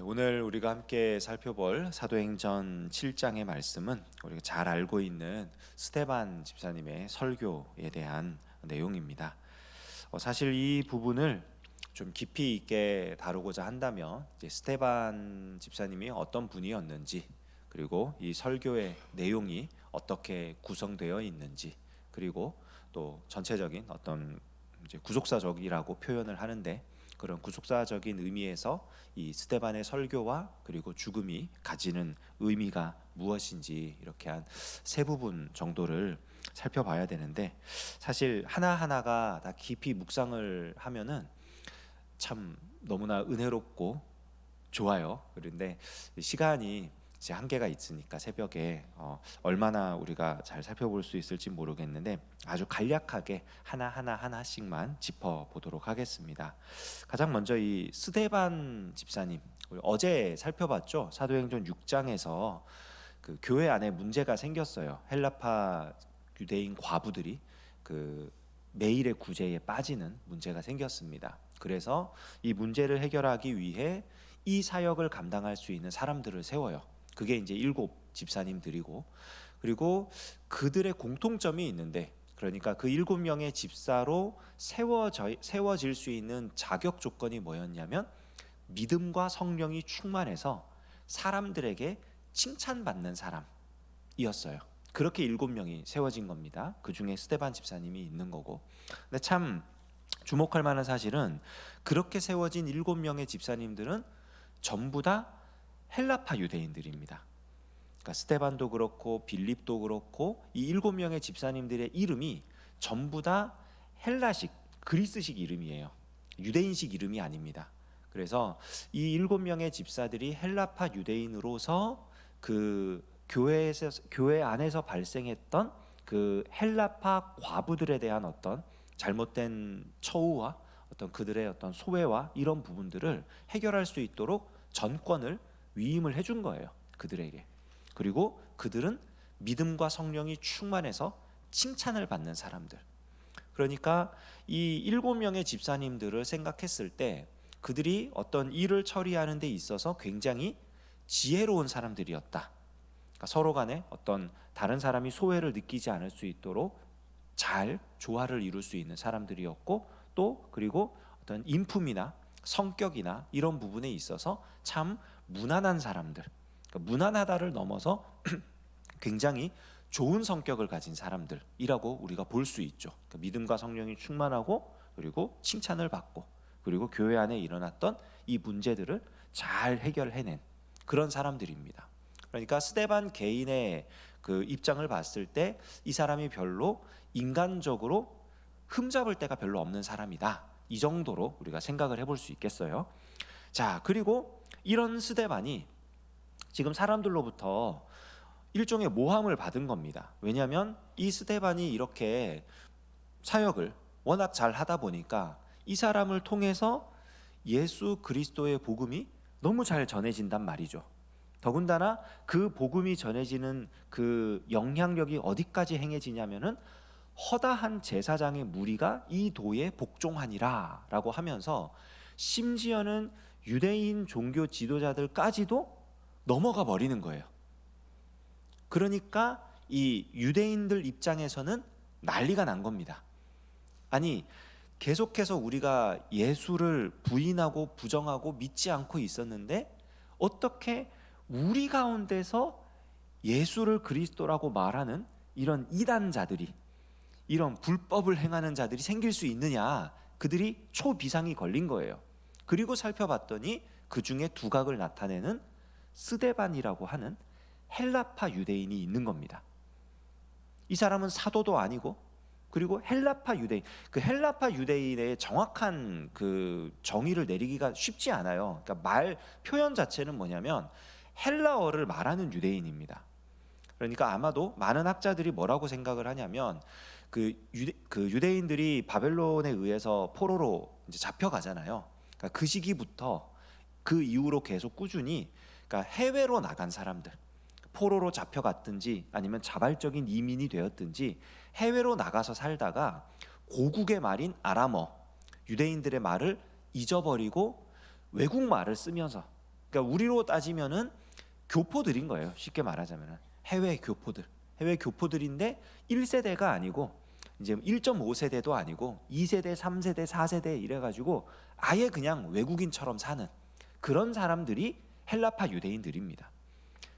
네, 오늘 우리가 함께 살펴볼 사도행전 7장의 말씀은 우리가 잘 알고 있는 스테반 집사님의 설교에 대한 내용입니다. 어, 사실 이 부분을 좀 깊이 있게 다루고자 한다면 스테반 집사님이 어떤 분이었는지 그리고 이 설교의 내용이 어떻게 구성되어 있는지 그리고 또 전체적인 어떤 구속사적이라고 표현을 하는데 그런 구속사적인 의미에서 이 스테반의 설교와 그리고 죽음이 가지는 의미가 무엇인지 이렇게 한 세 부분 정도를 살펴봐야 되는데 사실 하나 하나가 다 깊이 묵상을 하면은 참 너무나 은혜롭고 좋아요. 그런데 시간이 이제 한계가 있으니까 새벽에 어, 얼마나 우리가 잘 살펴볼 수 있을지 모르겠는데 아주 간략하게 하나 하나 하나씩만 짚어 보도록 하겠습니다. 가장 먼저 이 스데반 집사님 우리 어제 살펴봤죠 사도행전 6장에서 그 교회 안에 문제가 생겼어요. 헬라파 유대인 과부들이 그 매일의 구제에 빠지는 문제가 생겼습니다. 그래서 이 문제를 해결하기 위해 이 사역을 감당할 수 있는 사람들을 세워요. 그게 이제 일곱 집사님들이고 그리고 그들의 공통점이 있는데 그러니까 그 일곱 명의 집사로 세워져 세워질 수 있는 자격 조건이 뭐였냐면 믿음과 성령이 충만해서 사람들에게 칭찬받는 사람이었어요. 그렇게 일곱 명이 세워진 겁니다. 그 중에 스테반 집사님이 있는 거고. 근데 참 주목할 만한 사실은 그렇게 세워진 일곱 명의 집사님들은 전부 다 헬라파 유대인들입니다. 그러니까 스테반도 그렇고 빌립도 그렇고 이 일곱 명의 집사님들의 이름이 전부 다 헬라식 그리스식 이름이에요. 유대인식 이름이 아닙니다. 그래서 이 일곱 명의 집사들이 헬라파 유대인으로서 그 교회에서 교회 안에서 발생했던 그 헬라파 과부들에 대한 어떤 잘못된 처우와 어떤 그들의 어떤 소외와 이런 부분들을 해결할 수 있도록 전권을 위임을 해준 거예요. 그들에게. 그리고 그들은 믿음과 성령이 충만해서 칭찬을 받는 사람들. 그러니까 이 일곱 명의 집사님들을 생각했을 때 그들이 어떤 일을 처리하는 데 있어서 굉장히 지혜로운 사람들이었다. 그러니까 서로 간에 어떤 다른 사람이 소외를 느끼지 않을 수 있도록 잘 조화를 이룰 수 있는 사람들이었고 또 그리고 어떤 인품이나 성격이나 이런 부분에 있어서 참 무난한 사람들. 그러니까 무난하다를 넘어서 굉장히 좋은 성격을 가진 사람들이라고 우리가 볼 수 있죠. 그러니까 믿음과 성령이 충만하고 그리고 칭찬을 받고 그리고 교회 안에 일어났던 이 문제들을 잘 해결해낸 그런 사람들입니다. 그러니까 스테반 개인의 그 입장을 봤을 때 이 사람이 별로 인간적으로 흠잡을 데가 별로 없는 사람이다. 이 정도로 우리가 생각을 해볼 수 있겠어요. 자, 그리고 이런 스데반이 지금 사람들로부터 일종의 모함을 받은 겁니다. 왜냐하면 이 스데반이 이렇게 사역을 워낙 잘 하다 보니까 이 사람을 통해서 예수 그리스도의 복음이 너무 잘 전해진단 말이죠. 더군다나 그 복음이 전해지는 그 영향력이 어디까지 행해지냐면은 허다한 제사장의 무리가 이 도에 복종하니라라고 하면서 심지어는 유대인 종교 지도자들까지도 넘어가 버리는 거예요. 그러니까 이 유대인들 입장에서는 난리가 난 겁니다. 아니 계속해서 우리가 예수를 부인하고 부정하고 믿지 않고 있었는데 어떻게 우리 가운데서 예수를 그리스도라고 말하는 이런 이단자들이 이런 불법을 행하는 자들이 생길 수 있느냐 그들이 초비상이 걸린 거예요. 그리고 살펴봤더니 그 중에 두각을 나타내는 스데반이라고 하는 헬라파 유대인이 있는 겁니다. 이 사람은 사도도 아니고 그리고 헬라파 유대인 그 헬라파 유대인의 정확한 그 정의를 내리기가 쉽지 않아요. 그러니까 말 표현 자체는 뭐냐면 헬라어를 말하는 유대인입니다. 그러니까 아마도 많은 학자들이 뭐라고 생각을 하냐면 그, 유대, 그 유대인들이 바벨론에 의해서 포로로 이제 잡혀가잖아요. 그러니까 그 시기부터 그 이후로 계속 꾸준히 그러니까 해외로 나간 사람들 포로로 잡혀갔든지 아니면 자발적인 이민이 되었든지 해외로 나가서 살다가 고국의 말인 아람어 유대인들의 말을 잊어버리고 외국 말을 쓰면서 그러니까 우리로 따지면은 교포들인 거예요. 쉽게 말하자면은 해외 교포들, 해외 교포들인데 1세대가 아니고 이제 1.5세대도 아니고 2세대, 3세대, 4세대 이래 가지고 아예 그냥 외국인처럼 사는 그런 사람들이 헬라파 유대인들입니다.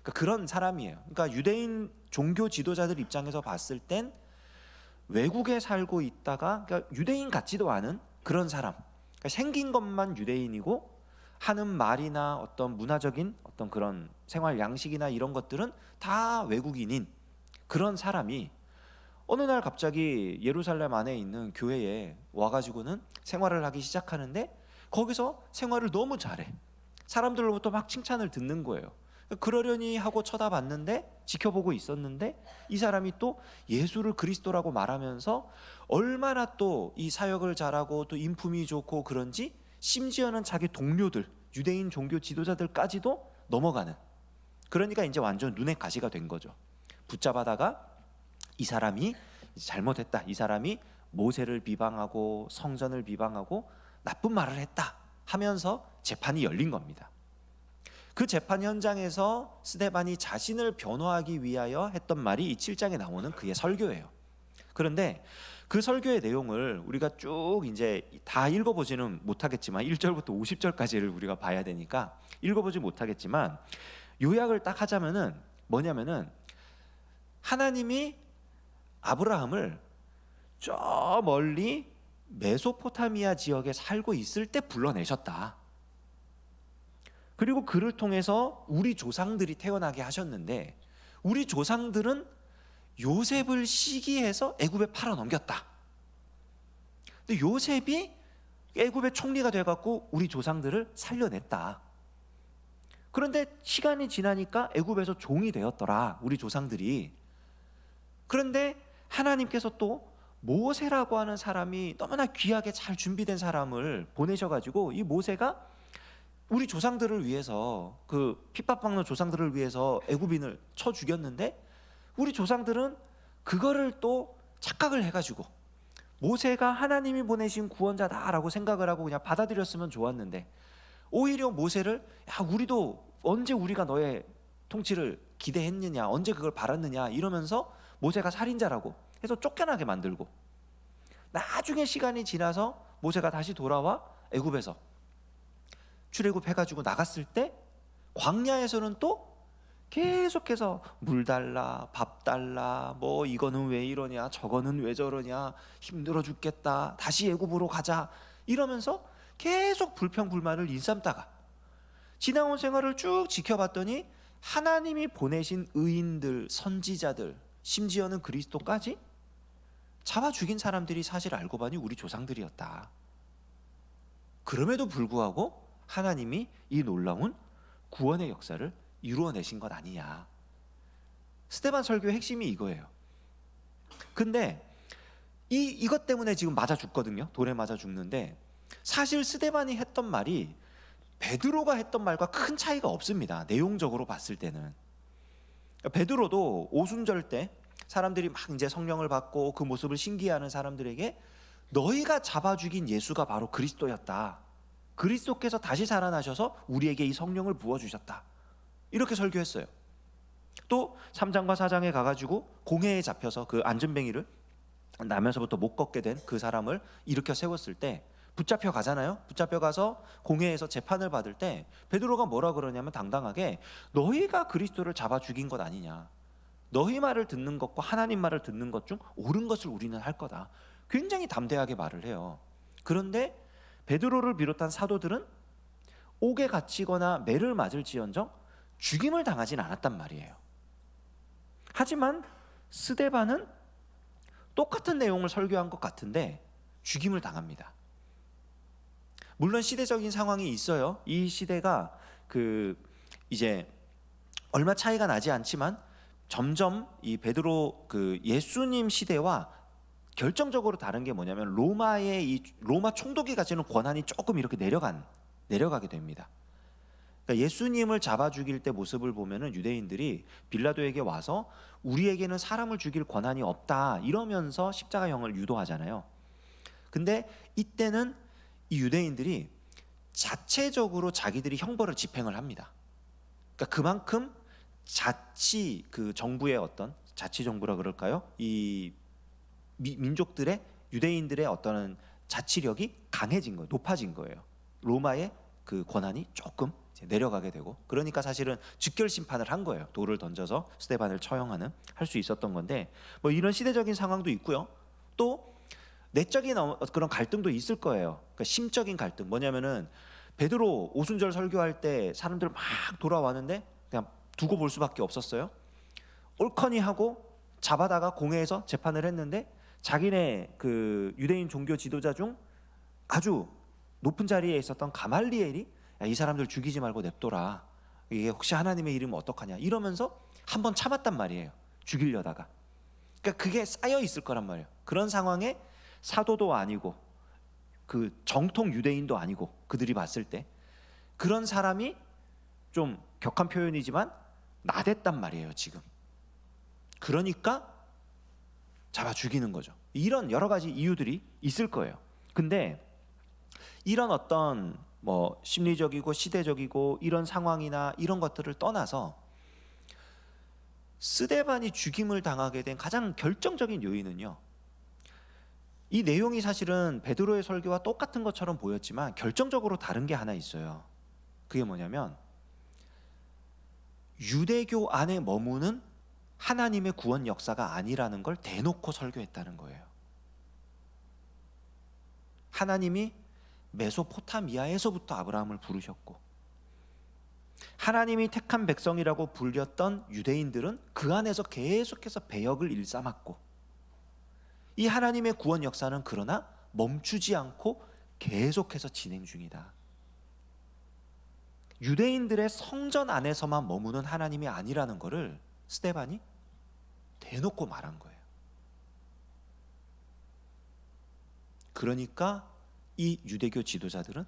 그러니까 그런 사람이에요. 그러니까 유대인 종교 지도자들 입장에서 봤을 땐 외국에 살고 있다가 그러니까 유대인 같지도 않은 그런 사람. 그러니까 생긴 것만 유대인이고 하는 말이나 어떤 문화적인 어떤 그런 생활 양식이나 이런 것들은 다 외국인인 그런 사람이 어느 날 갑자기 예루살렘 안에 있는 교회에 와가지고는 생활을 하기 시작하는데 거기서 생활을 너무 잘해. 사람들로부터 막 칭찬을 듣는 거예요. 그러려니 하고 쳐다봤는데 지켜보고 있었는데 이 사람이 또 예수를 그리스도라고 말하면서 얼마나 또 이 사역을 잘하고 또 인품이 좋고 그런지 심지어는 자기 동료들 유대인 종교 지도자들까지도 넘어가는 그러니까 이제 완전 눈에 가시가 된 거죠. 붙잡아다가 이 사람이 잘못했다. 이 사람이 모세를 비방하고 성전을 비방하고 나쁜 말을 했다 하면서 재판이 열린 겁니다. 그 재판 현장에서 스데반이 자신을 변호하기 위하여 했던 말이 이 7장에 나오는 그의 설교예요. 그런데 그 설교의 내용을 우리가 쭉 이제 다 읽어보지는 못하겠지만 1절부터 50절까지를 우리가 봐야 되니까 읽어보지 못하겠지만 요약을 딱 하자면은 뭐냐면은 하나님이 아브라함을 저 멀리 메소포타미아 지역에 살고 있을 때 불러내셨다. 그리고 그를 통해서 우리 조상들이 태어나게 하셨는데 우리 조상들은 요셉을 시기해서 애굽에 팔아 넘겼다. 근데 요셉이 애굽의 총리가 돼 갖고 우리 조상들을 살려냈다. 그런데 시간이 지나니까 애굽에서 종이 되었더라. 우리 조상들이. 그런데 하나님께서 또 모세라고 하는 사람이 너무나 귀하게 잘 준비된 사람을 보내셔 가지고 이 모세가 우리 조상들을 위해서 그 핍박받는 조상들을 위해서 애굽인을 쳐 죽였는데 우리 조상들은 그거를 또 착각을 해가지고 모세가 하나님이 보내신 구원자다라고 생각을 하고 그냥 받아들였으면 좋았는데 오히려 모세를 야 우리도 언제 우리가 너의 통치를 기대했느냐 언제 그걸 바랐느냐 이러면서 모세가 살인자라고 해서 쫓겨나게 만들고 나중에 시간이 지나서 모세가 다시 돌아와 애굽에서 출애굽 해가지고 나갔을 때 광야에서는 또 계속해서 물 달라 밥 달라 뭐 이거는 왜 이러냐 저거는 왜 저러냐 힘들어 죽겠다 다시 애굽으로 가자 이러면서 계속 불평불만을 일삼다가 지나온 생활을 쭉 지켜봤더니 하나님이 보내신 의인들 선지자들 심지어는 그리스도까지 잡아 죽인 사람들이 사실 알고 보니 우리 조상들이었다. 그럼에도 불구하고 하나님이 이 놀라운 구원의 역사를 이루어내신 것 아니냐. 스테반 설교의 핵심이 이거예요. 근데 이 이것 때문에 지금 맞아 죽거든요. 돌에 맞아 죽는데 사실 스테반이 했던 말이 베드로가 했던 말과 큰 차이가 없습니다. 내용적으로 봤을 때는 베드로도 오순절 때 사람들이 막 이제 성령을 받고 그 모습을 신기해하는 사람들에게 너희가 잡아 죽인 예수가 바로 그리스도였다. 그리스도께서 다시 살아나셔서 우리에게 이 성령을 부어 주셨다. 이렇게 설교했어요. 또 3장과 4장에 가가지고 공회에 잡혀서 그 안전뱅이를 나면서부터 못 걷게 된 그 사람을 일으켜 세웠을 때 붙잡혀 가잖아요. 붙잡혀 가서 공회에서 재판을 받을 때 베드로가 뭐라 그러냐면 당당하게 너희가 그리스도를 잡아 죽인 것 아니냐. 너희 말을 듣는 것과 하나님 말을 듣는 것 중 옳은 것을 우리는 할 거다. 굉장히 담대하게 말을 해요. 그런데 베드로를 비롯한 사도들은 옥에 갇히거나 매를 맞을지언정 죽임을 당하진 않았단 말이에요. 하지만 스데반은 똑같은 내용을 설교한 것 같은데 죽임을 당합니다. 물론 시대적인 상황이 있어요. 이 시대가 그 이제 얼마 차이가 나지 않지만 점점 이 베드로 그 예수님 시대와 결정적으로 다른 게 뭐냐면 로마의 이 로마 총독이 가지는 권한이 조금 이렇게 내려간 내려가게 됩니다. 그러니까 예수님을 잡아 죽일 때 모습을 보면은 유대인들이 빌라도에게 와서 우리에게는 사람을 죽일 권한이 없다 이러면서 십자가형을 유도하잖아요. 근데 이때는 이 유대인들이 자체적으로 자기들이 형벌을 집행을 합니다. 그러니까 그만큼 자치 그 정부의 어떤 자치 정부라 그럴까요? 이 미- 민족들의 유대인들의 어떤 자치력이 강해진 거예요. 높아진 거예요. 로마의 그 권한이 조금 내려가게 되고 그러니까 사실은 즉결 심판을 한 거예요. 돌을 던져서 스테반을 처형하는 할 수 있었던 건데 뭐 이런 시대적인 상황도 있고요. 또 내적인 어- 그런 갈등도 있을 거예요. 그러니까 심적인 갈등 뭐냐면은 베드로 오순절 설교할 때 사람들 막 돌아왔는데 그냥 두고 볼 수밖에 없었어요. 옳거니 하고 잡아다가 공회에서 재판을 했는데 자기네 그 유대인 종교 지도자 중 아주 높은 자리에 있었던 가말리엘이 야, 이 사람들 죽이지 말고 냅둬라. 이게 혹시 하나님의 이름은 어떡하냐 이러면서 한 번 참았단 말이에요. 죽이려다가. 그러니까 그게 쌓여 있을 거란 말이에요. 그런 상황에 사도도 아니고 그 정통 유대인도 아니고 그들이 봤을 때 그런 사람이 좀 격한 표현이지만 나댔단 말이에요, 지금. 그러니까 잡아 죽이는 거죠. 이런 여러 가지 이유들이 있을 거예요. 근데 이런 어떤 뭐 심리적이고 시대적이고 이런 상황이나 이런 것들을 떠나서 스데반이 죽임을 당하게 된 가장 결정적인 요인은요. 이 내용이 사실은 베드로의 설교와 똑같은 것처럼 보였지만 결정적으로 다른 게 하나 있어요. 그게 뭐냐면 유대교 안에 머무는 하나님의 구원 역사가 아니라는 걸 대놓고 설교했다는 거예요. 하나님이 메소포타미아에서부터 아브라함을 부르셨고 하나님이 택한 백성이라고 불렸던 유대인들은 그 안에서 계속해서 배역을 일삼았고 이 하나님의 구원 역사는 그러나 멈추지 않고 계속해서 진행 중이다. 유대인들의 성전 안에서만 머무는 하나님이 아니라는 것을 스테반이 대놓고 말한 거예요. 그러니까 이 유대교 지도자들은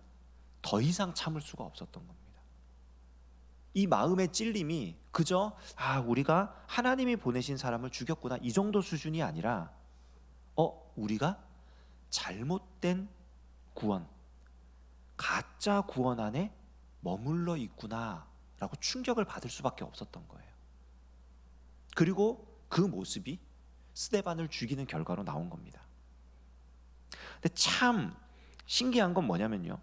더 이상 참을 수가 없었던 겁니다. 이 마음의 찔림이 그저 아 우리가 하나님이 보내신 사람을 죽였구나 이 정도 수준이 아니라 어 우리가 잘못된 구원 가짜 구원 안에 머물러 있구나라고 충격을 받을 수밖에 없었던 거예요. 그리고 그 모습이 스데반을 죽이는 결과로 나온 겁니다. 근데 참 신기한 건 뭐냐면요.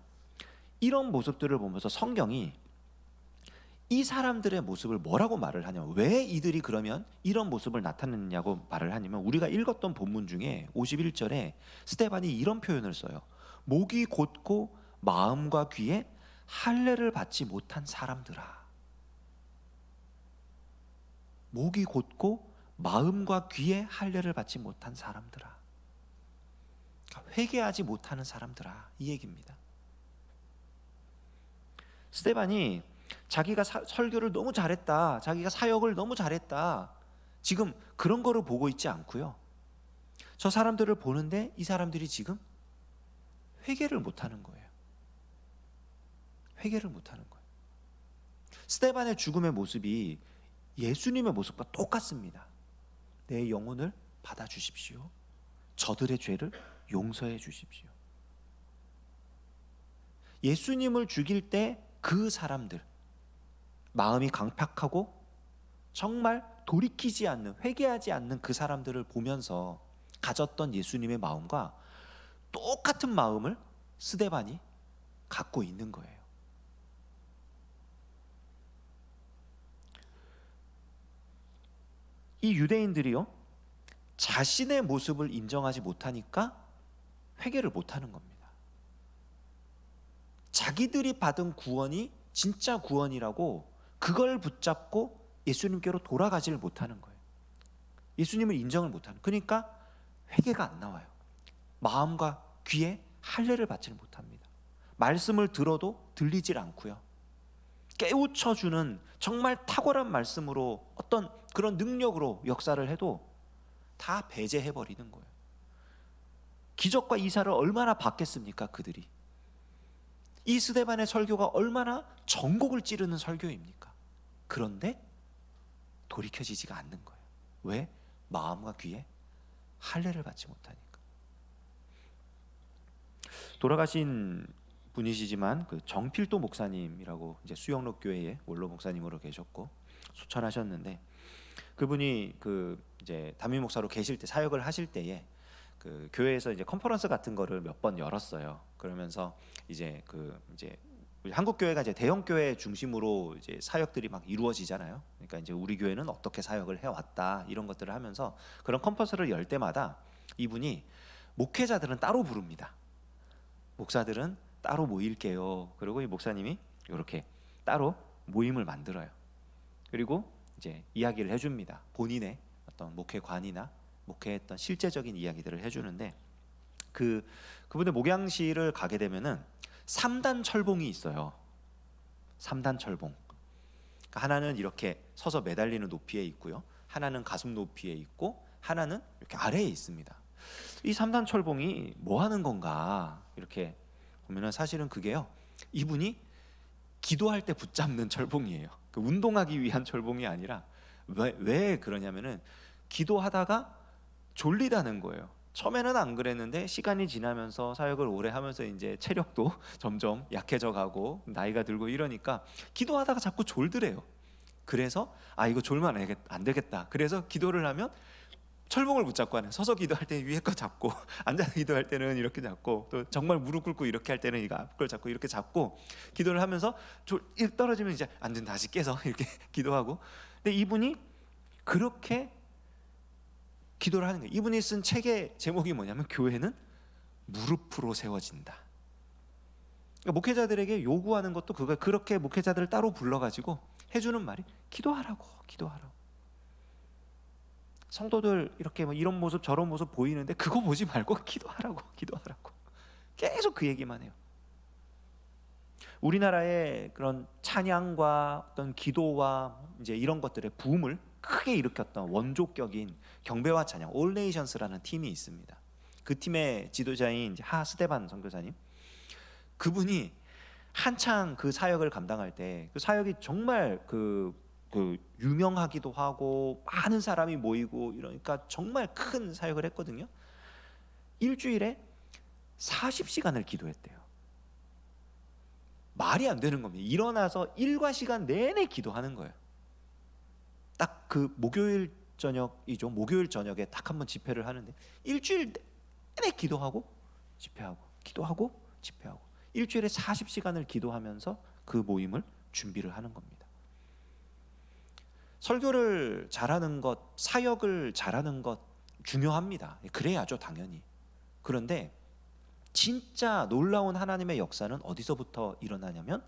이런 모습들을 보면서 성경이 이 사람들의 모습을 뭐라고 말을 하냐? 왜 이들이 그러면 이런 모습을 나타냈냐고 말을 하냐면 우리가 읽었던 본문 중에 51절에 스테반이 이런 표현을 써요. 목이 곧고 마음과 귀에 할례를 받지 못한 사람들아. 목이 곧고 마음과 귀에 할례를 받지 못한 사람들아. 그러니까 회개하지 못하는 사람들아. 이 얘기입니다. 스테반이 자기가 사- 설교를 너무 잘했다. 자기가 사역을 너무 잘했다. 지금 그런 거를 보고 있지 않고요. 저 사람들을 보는데 이 사람들이 지금 회개를 못 하는 거예요. 회개를 못 하는 거예요. 스테반의 죽음의 모습이 예수님의 모습과 똑같습니다. 내 영혼을 받아 주십시오. 저들의 죄를 용서해 주십시오. 예수님을 죽일 때 그 사람들 마음이 강팍하고 정말 돌이키지 않는 회개하지 않는 그 사람들을 보면서 가졌던 예수님의 마음과 똑같은 마음을 스데반이 갖고 있는 거예요. 이 유대인들이요 자신의 모습을 인정하지 못하니까 회개를 못하는 겁니다. 자기들이 받은 구원이 진짜 구원이라고 그걸 붙잡고 예수님께로 돌아가지를 못하는 거예요. 예수님을 인정을 못하는. 그러니까 회개가 안 나와요. 마음과 귀에 할례를 받지를 못합니다. 말씀을 들어도 들리질 않고요. 깨우쳐 주는 정말 탁월한 말씀으로 어떤 그런 능력으로 역사를 해도 다 배제해 버리는 거예요. 기적과 이사를 얼마나 받겠습니까, 그들이? 이 스데반의 설교가 얼마나 전곡을 찌르는 설교입니까? 그런데 돌이켜지지가 않는 거예요. 왜? 마음과 귀에 할례를 받지 못하니까. 돌아가신 분이시지만 그 정필도 목사님이라고 이제 수영록 교회의 원로 목사님으로 계셨고 소천하셨는데 그분이 그 이제 담임 목사로 계실 때 사역을 하실 때에 그 교회에서 이제 컨퍼런스 같은 거를 몇 번 열었어요. 그러면서 이제 그 이제 한국 교회가 이제 대형 교회 중심으로 이제 사역들이 막 이루어지잖아요. 그러니까 이제 우리 교회는 어떻게 사역을 해 왔다 이런 것들을 하면서 그런 컨퍼런스를 열 때마다 이분이 목회자들은 따로 부릅니다. 목사들은 따로 모일게요. 그리고 이 목사님이 이렇게 따로 모임을 만들어요. 그리고 이제 이야기를 해줍니다. 본인의 어떤 목회관이나 목회했던 실제적인 이야기들을 해주는데 그 그분의 목양실을 가게 되면은 3단 철봉이 있어요. 3단 철봉. 그러니까 하나는 이렇게 서서 매달리는 높이에 있고요. 하나는 가슴 높이에 있고 하나는 이렇게 아래에 있습니다. 이 3단 철봉이 뭐 하는 건가? 이렇게 보면은 사실은 그게요. 이분이 기도할 때 붙잡는 철봉이에요. 그 운동하기 위한 철봉이 아니라 왜, 왜 그러냐면은 기도하다가 졸리다는 거예요. 처음에는 안 그랬는데 시간이 지나면서 사역을 오래 하면서 이제 체력도 점점 약해져 가고 나이가 들고 이러니까 기도하다가 자꾸 졸더래요. 그래서 아 이거 졸면 안 되겠다. 그래서 기도를 하면 철봉을 붙잡고 하는 서서 기도할 때는 위에 거 잡고 앉아서 기도할 때는 이렇게 잡고 또 정말 무릎 꿇고 이렇게 할 때는 이거 앞걸 잡고 이렇게 잡고 기도를 하면서 졸일 떨어지면 이제 앉은 다시 깨서 이렇게 기도하고 근데 이분이 그렇게 기도를 하는 거예요. 이분이 쓴 책의 제목이 뭐냐면 교회는 무릎으로 세워진다. 그러니까 목회자들에게 요구하는 것도 그거 그렇게 목회자들을 따로 불러가지고 해주는 말이 기도하라고 기도하라고. 성도들 이렇게 뭐 이런 모습 저런 모습 보이는데 그거 보지 말고 기도하라고 기도하라고 계속 그 얘기만 해요. 우리나라의 그런 찬양과 어떤 기도와 이제 이런 것들의 붐을 크게 일으켰던 원조격인 경배와 찬양 올네이션스라는 팀이 있습니다. 그 팀의 지도자인 하 스테반 선교사님 그분이 한창 그 사역을 감당할 때 그 사역이 정말 그, 그 유명하기도 하고 많은 사람이 모이고 이러니까 정말 큰 사역을 했거든요. 일주일에 40시간을 기도했대요. 말이 안 되는 겁니다. 일어나서 일과 시간 내내 기도하는 거예요. 딱 그 목요일 저녁이죠. 목요일 저녁에 딱 한번 집회를 하는데 일주일 내내 기도하고 집회하고 기도하고 집회하고 일주일에 40시간을 기도하면서 그 모임을 준비를 하는 겁니다. 설교를 잘하는 것, 사역을 잘하는 것 중요합니다. 그래야죠, 당연히. 그런데 진짜 놀라운 하나님의 역사는 어디서부터 일어나냐면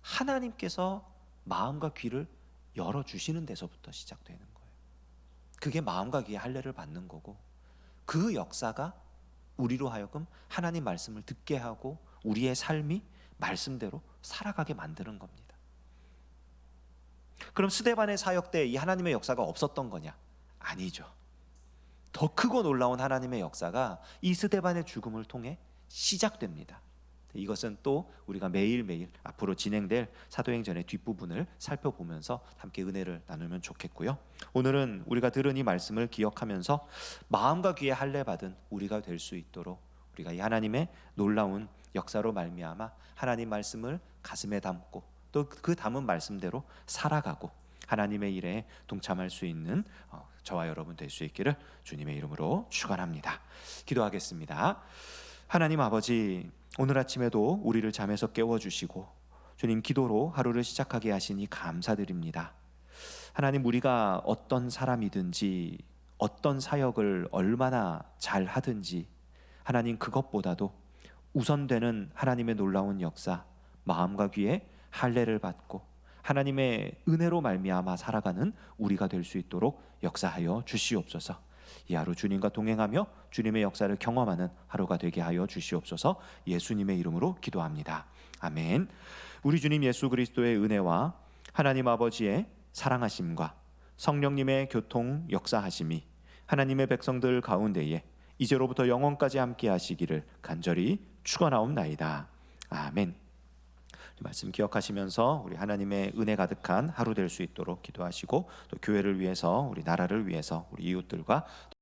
하나님께서 마음과 귀를 열어 주시는 데서부터 시작되는 거예요. 그게 마음과 귀의 할례를 받는 거고 그 역사가 우리로 하여금 하나님 말씀을 듣게 하고 우리의 삶이 말씀대로 살아가게 만드는 겁니다. 그럼 스데반의 사역 때 이 하나님의 역사가 없었던 거냐? 아니죠. 더 크고 놀라운 하나님의 역사가 이 스데반의 죽음을 통해 시작됩니다. 이것은 또 우리가 매일매일 앞으로 진행될 사도행전의 뒷부분을 살펴보면서 함께 은혜를 나누면 좋겠고요. 오늘은 우리가 들은 이 말씀을 기억하면서 마음과 귀에 할례 받은 우리가 될 수 있도록 우리가 이 하나님의 놀라운 역사로 말미암아 하나님 말씀을 가슴에 담고 또 그 담은 말씀대로 살아가고 하나님의 일에 동참할 수 있는 어, 저와 여러분 될 수 있기를 주님의 이름으로 축원합니다. 기도하겠습니다. 하나님 아버지 오늘 아침에도 우리를 잠에서 깨워 주시고 주님 기도로 하루를 시작하게 하시니 감사드립니다. 하나님 우리가 어떤 사람이든지 어떤 사역을 얼마나 잘 하든지 하나님 그것보다도 우선되는 하나님의 놀라운 역사 마음과 귀에 할례를 받고 하나님의 은혜로 말미암아 살아가는 우리가 될 수 있도록 역사하여 주시옵소서. 이 하루 주님과 동행하며 주님의 역사를 경험하는 하루가 되게 하여 주시옵소서. 예수님의 이름으로 기도합니다. 아멘. 우리 주님 예수 그리스도의 은혜와 하나님 아버지의 사랑하심과 성령님의 교통 역사하심이 하나님의 백성들 가운데에 이제로부터 영원까지 함께 하시기를 간절히 축원하옵나이다. 아멘. 이 말씀 기억하시면서 우리 하나님의 은혜 가득한 하루 될 수 있도록 기도하시고 또 교회를 위해서 우리 나라를 위해서 우리 이웃들과